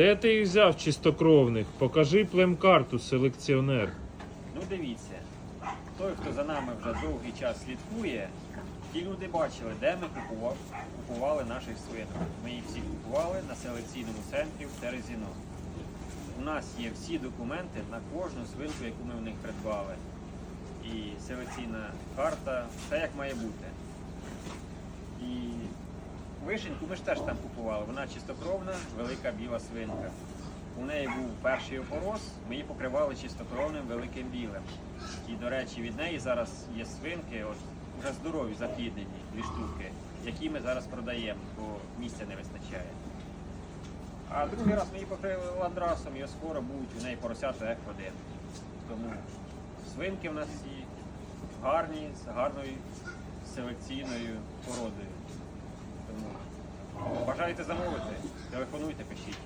Де ти їх взяв чистокровних? Покажи племкарту, селекціонер. Ну дивіться, той, хто за нами вже довгий час слідкує, ті люди бачили, де ми купував, купували наших свинок. Ми їх всі купували на селекційному центрі в Терезіно. У нас є всі документи на кожну свинку, яку ми в них придбали. І селекційна карта, все як має бути. І вишеньку ми ж теж там купували. Вона чистокровна, велика біла свинка. У неї був перший опорос, ми її покривали чистокровним великим білим. І, до речі, від неї зараз є свинки, от, вже здорові, запліднені, дві штуки, які ми зараз продаємо, бо місця не вистачає. А другий раз ми її покрили ландрасом, і скоро будуть у неї поросята як один. Тому свинки в нас всі гарні, з гарною селекційною породою. Бажаєте замовити, телефонуйте, пишіть.